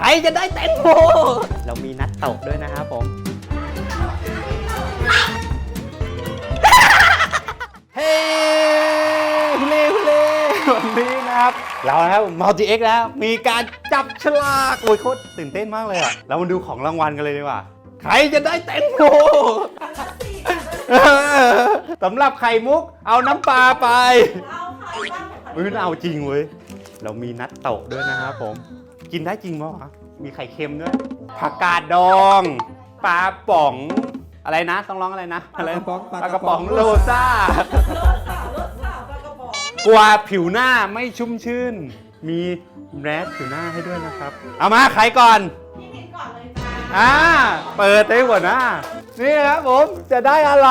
ใครจะได้แตงโมเรามีนัดตกด้วยนะครับผม เฮ้ฮุเล่ฮุเล่วันนี้นะครับ เรานะครับมัลติเอ็กแล้วมีการจับฉลากโอ้ยโคตรตื่นเต้นมากเลยอะเรามาดูของรางวัลกันเลยดีกว่า ใครจะได้แตงโมเออสำหรับไข่มุกเอาน้ำปลาไปเฮ้ยเอาจริงเว้ย เรามีนัดโตะด้วยนะครับผม กินได้จริงปะวะมีไข่เค็มด้วย ผักกาดดอง ปลาป๋อง อะไรนะ ต้องร้องอะไรนะอะไรปลากระป๋องปลากระป๋องปลากระป๋องโลซ่ากลัวผิวหน้าไม่ชุ่มชื่น มีแรสผิวหน้าให้ด้วยนะครับ เอามาใครก่อนอ่า เปิดได้หัวหน้า นี่ครับผม จะได้อะไร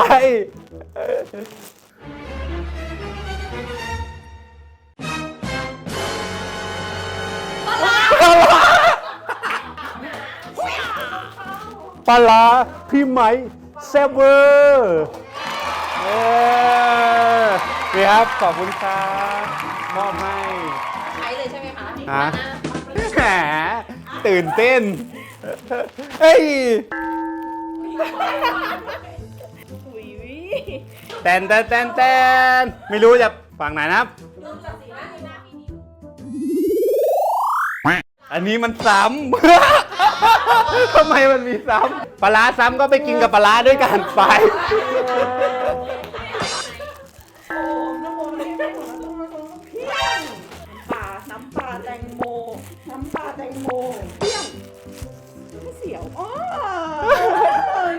ปลาร้าพี่ไหมเซเวอร์เออนี่ครับ ขอบคุณครับมอบให้ใช้เลยใช่ไหมคะฮะแหมตื่นเต้น เฮ้ย อุ้ยวิแตนแตนแตนแตนไม่รู้จะฝั่งไหนนะครับอันนี้มันซ้ำ ทำไมมันมีซ้ำปลาร้าซ้ำก็ไปกินกับปลาร้าด้วยกันไปโอ้น้ำโมนี่ไม่หมดแล้วต้องมาต้องเพี้ยงปลาน้ำปลาแตงโม น้ำปลาแตงโมเพี้ยงไม่เสียวอ๋อ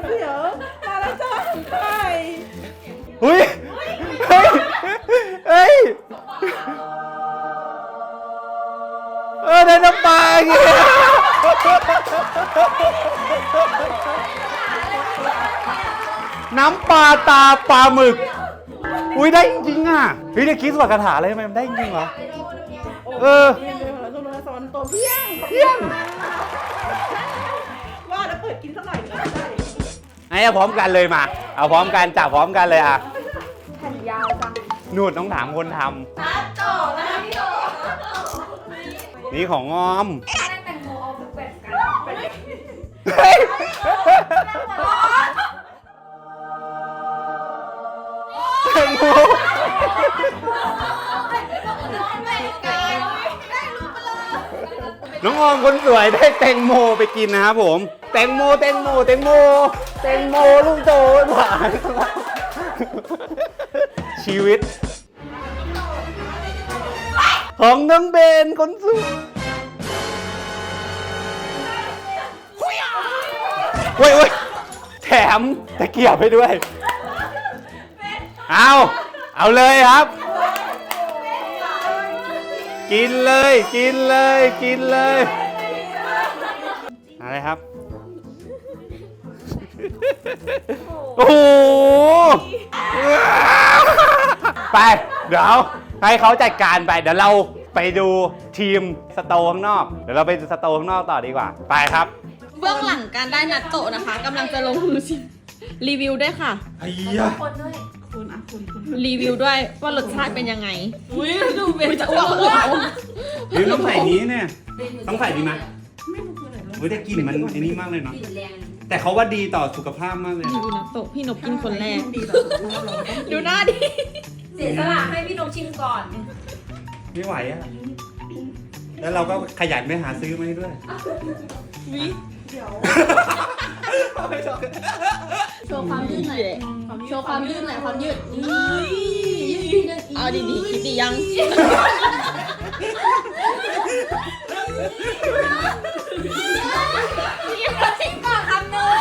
เสียวมาแล้วจ้าไข่เฮ้ย เฮ้ย เฮ้ย เออได้น้ำปลาอย่างเงี้ย น้ำปลาตาปลาหมึก อุ้ยได้จริงๆอะเฮ้ยเดี๋ยวคิดว่าคาถาอะไรทำไมมันได้จริงเหรอ เออเพี้ยงเลยแล้วตัวสอนตัวเพี้ยงเพี้ยงว่าแล้วเปิดกินสักหน่อยก็ได้ให้เอาพร้อมกันเลยมา เอาพร้อมกันจับพร้อมกันเลยอะแผ่นยาวจังนูดต้องถามคนทตัดต่อนะพี่โตำนี่ของงอมแต ฮ้ยแตงโมน้องออมคนสวยได้แตงโมไปกินนะครับผม แตงโมแตงโมแตงโมแตงโมลูกโตหวานชีวิต ของน้องเบนคนสวย เว้ยแถมตะเกียบให้ด้วย เอาเอาเลยครับ กินเลยกินเลยกินเลยอะไรครับ โอ้โหไป เดี๋ยวให้เขาจัดการไป เดี๋ยวเราไปดูทีมสโตร์ข้างนอก เดี๋ยวเราไปสโตร์ข้างนอกต่อดีกว่า ไปครับ เบื้องหลังการได้นัดโตะนะคะกำลังจะลงมือชิมรีวิวด้วยค่ะ ไอ้ยะคุณอะคุณคุณรีวิวด้วยว่ารสชาติเป็นยังไงอุ้ยดูเป็นจะอ้วกอ้วกหรือต้องใส่นี้เนี่ย ต้องใส่ดีไหมเฮ้ยแต่กลิ่นมันไอ้นี่มากเลยเนาะ แต่เขาว่าดีต่อสุขภาพมากเลยรีวิวนัดโตะพี่นบกินคนแรก ดีต่อสุขภาพเราก็ต้องดูหน้าดิเสียสละให้พี่นกชิมก่อนไม่ไหวอะแล้วเราก็ขยันไปหาซื้อมาให้ด้วย เดี๋ยวโชว์ความยืดหน่อยโชว์ความยืดหน่อยความยืดเอาดีๆคิดดียังชิมก่อนคำนึง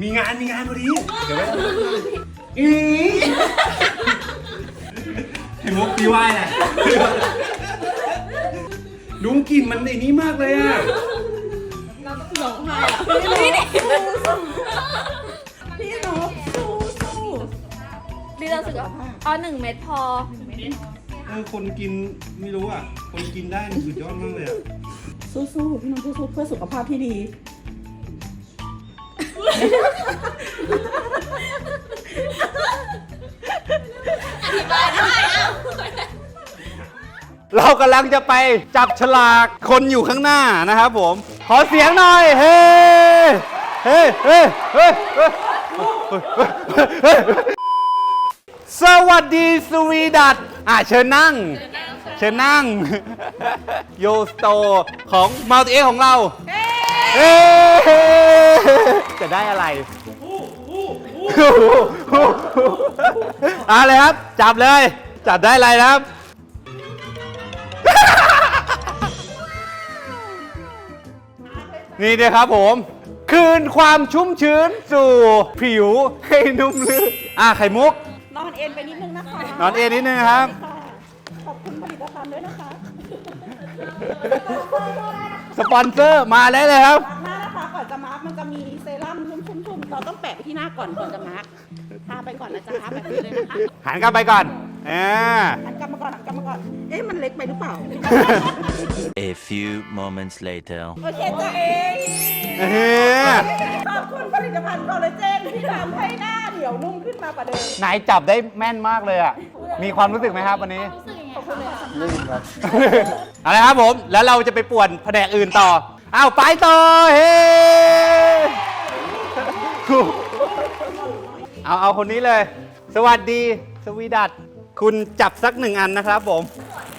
มีงานมีงานพอดี เดี๋ยวไว้อีไอ้มุกพี่ไหว้แหละลุงกลิ่นมันไอ้นี้มากเลยอะ องไห้อะพี่นกสู้สู้ดีเราสึกว่าเอาหนึ่งเม็ดพอ เออคนกินไม่รู้อะ คนกินได้นี่สุดยอดมากเลยอะสู้สู้พี่นกสู้สู้เพื่อสุขภาพที่ดีอธิบายได้อะเรากำลังจะไปจับฉลากคนอยู่ข้างหน้านะครับผม ขอเสียงหน่อยเฮ้เฮ้เฮ้เฮ้เฮ้สวัสดีสวีดัตอะเชิญนั่ง เชิญนั่ง โยสโตของมัลติเอของเราเฮ้จะได้อะไรเอาเลยครับ จับเลย จับได้อะไรครับ นี่เลยครับผม คืนความชุ่มชื้นสู่ผิวให้นุ่มลื่นอะไข่มุก นอนเอ็นไปนิดนึงนะคะนอนเอ็นนิดนึงครับ ค่ะขอบคุณผลิตภัณฑ์ด้วยนะคะสปอนเซอร์มาได้เลยครับล้างหน้านะคะก่อนจะมาร์กมันจะมีเซรั่มชุ่มๆๆเราต้องแปะไปที่หน้าก่อนก่อนจะมาร์กทาไปก่อนนะจ๊ะทาแบบนี้เลยนะคะ หันกลับไปก่อน อ่าหันกลับมาก่อนหันกลับมาก่อน เอ๊ะมันเล็กไปหรือเปล่า A few moments later. โอเคจ้ะเองเฮ้ยขอบคุณผลิตภัณฑ์คอลลาเจนที่ทำให้หน้าเหนียวนุ่มขึ้นมากว่าเดิมนายจับได้แม่นมากเลยอะ มีความรู้สึกไหมครับวันนี้อะไรครับผม แล้วเราจะไปป่วนแผนกอื่นต่อ อ้าวไปต่อ เฮ้เอาเอาคนนี้เลย สวัสดี สวีดัต คุณจับสักหนึ่งอันนะครับผม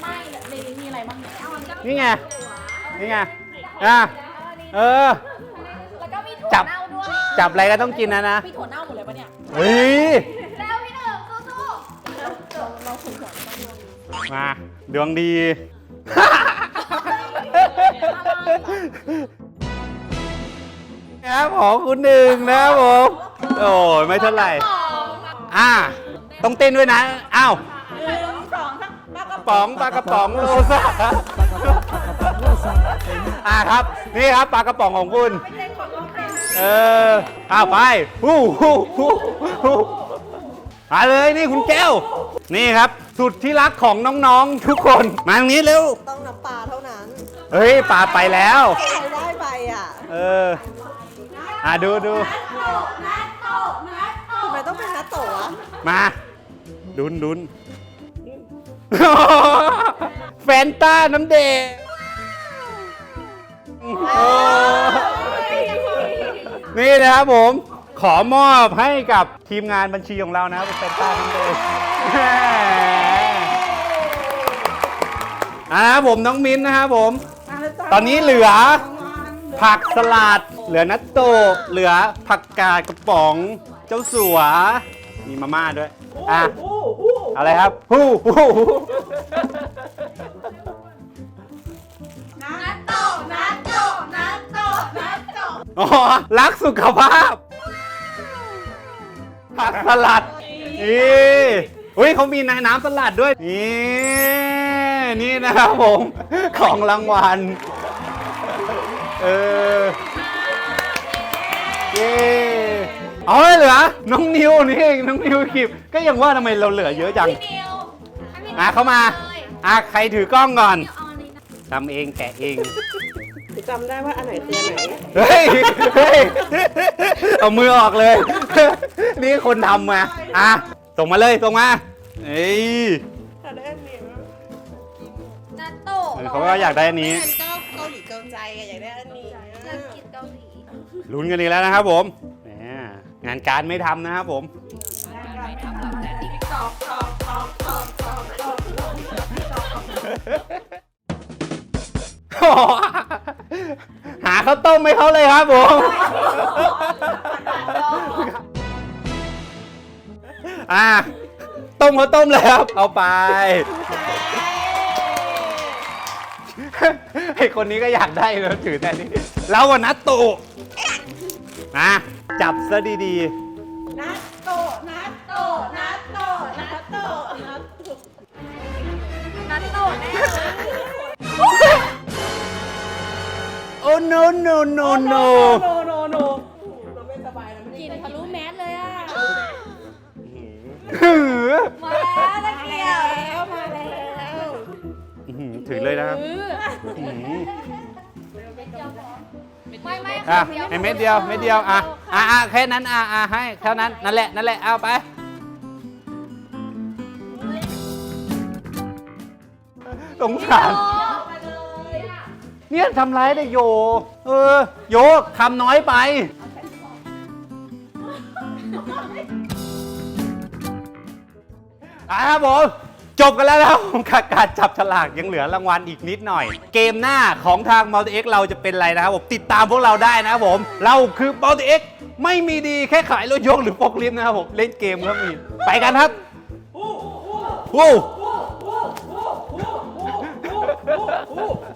ไม่ในนี้มีอะไรบ้างเนี่ยเอามันก็มีนี่ไง นี่ไง อะ เออ แล้วก็มีถั่วจับ เน่าด้วยจับอะไรก็ต้องกินนะนะมีถั่วเน่าหมดเลยปะเนี่ยเฮ้ย แล้วพี่หนึ่งสู้มาดวงดี นะครับของคุณหนึ่งนะครับผม โอ้ยไม่เท่าไหร่ อ่า ต้องเต้นด้วยนะ อ้าวหนึ่งสองสามปากกระป๋องปลากระป๋องโลซ่าอ่าครับ นี่ครับปลากระป๋องของคุณเต้นของน้องเพลงเอออ้าวไปฮู้ฮู้ฮู้ฮู้มาเลยนี่คุณแก้ว นี่ครับ สุดที่รักของน้องๆทุกคน มาตรงนี้เร็ว ต้องน้ำปลาเท่านั้นเฮ้ยปลาไปแล้ว ใครได้ไปอะเออ อะดูดูทำไมต้องเป็นนัตโตะวะมา ดุนดุนแฟนต้าน้ำเดงโอ้นี่นะครับผม ขอมอบให้กับทีมงานบัญชีของเรานะครับเป็นแฟนต้าน้ำเดงแหมอ่านะครับผมน้องมิ้นนะครับผมมาแล้วจ้าตอนนี้เหลือผักสลัด เหลือนัตโตะเหลือผักกาดกระป๋อง เจ้าสัว มีมาม่าด้วย อะโอ้โหอะไรครับฮู้ฮู้ฮู้นะๆนัดโตะนัดโตะนัดโตะนัดโตะอ๋อ รักสุขภาพผักสลัด นี่อุ้ยเขามีน้ำสลัดด้วย นี่ นี่นะครับผม ของรางวัล เออ เย้ เอาเหลือ น้องนิวนี่เองน้องนิวคลิป ก็ยังว่าทำไมเราเหลือเยอะจัง พี่นิวให้พี่นิวอะเข้ามาเลยอะใครถือกล้องก่อนเอาอันนี้นะทำเองแกะเอง จำได้ว่าอันไหนคืออันไหน เฮ้ย เฮ้ย เอามือออกเลย นี่คนทำมา อะ ส่งมาเลยส่งมาเอ้ย แต่ได้อันนี้นัดโตะเขาก็อยากได้อันนี้ งั้นก็เกาหลีเกินใจอะอยากได้อันนี้ จะกินเกาหลี ลุ้นกันอีกแล้วนะครับผมแหม งานการไม่ทำนะครับผมหาข้าวต้มให้เขาเลยครับผมอะต้มข้าวต้มเลยครับ เอาไปไอคนนี้ก็อยากได้แล้วถือแต่นี้เราอะนัตตุนะ จับซะดีนัดโตะนัดโตะนัดโตะนัดโตะนัดโตะนัดโตะแน่เลยๆ โอ้ no no no no โนโนโนเราไม่สบายแล้วไม่กินได้ทะลุแมสเลยอะหือมาแล้วตะเกียบแล้วมาแล้วอื้อหือถือเลยนะครับเอออื้อหือ ไม่ไม่อะคำให้เม็ดเดียวเม็ดเดียวอะอะอะแค่นั้นอะอะให้เท่านั้นนั่นแหละนั่นแหละเอาไปสงสารเนี่ยทำร้ายเด็กโย เออ โยทำน้อยไป อะครับผม จบกันแล้วนะครับผมกับการจับฉลากยังเหลือรางวัลอีกนิดหน่อย เกมหน้าของทาง Multi X เราจะเป็นอะไรนะครับผมติดตามพวกเราได้นะครับผม เราคือ Multi X ไม่มีดีแค่ขายรถยกหรือฟอกลิฟต์นะครับผม เล่นเกมก็มี ไปกันครับวู้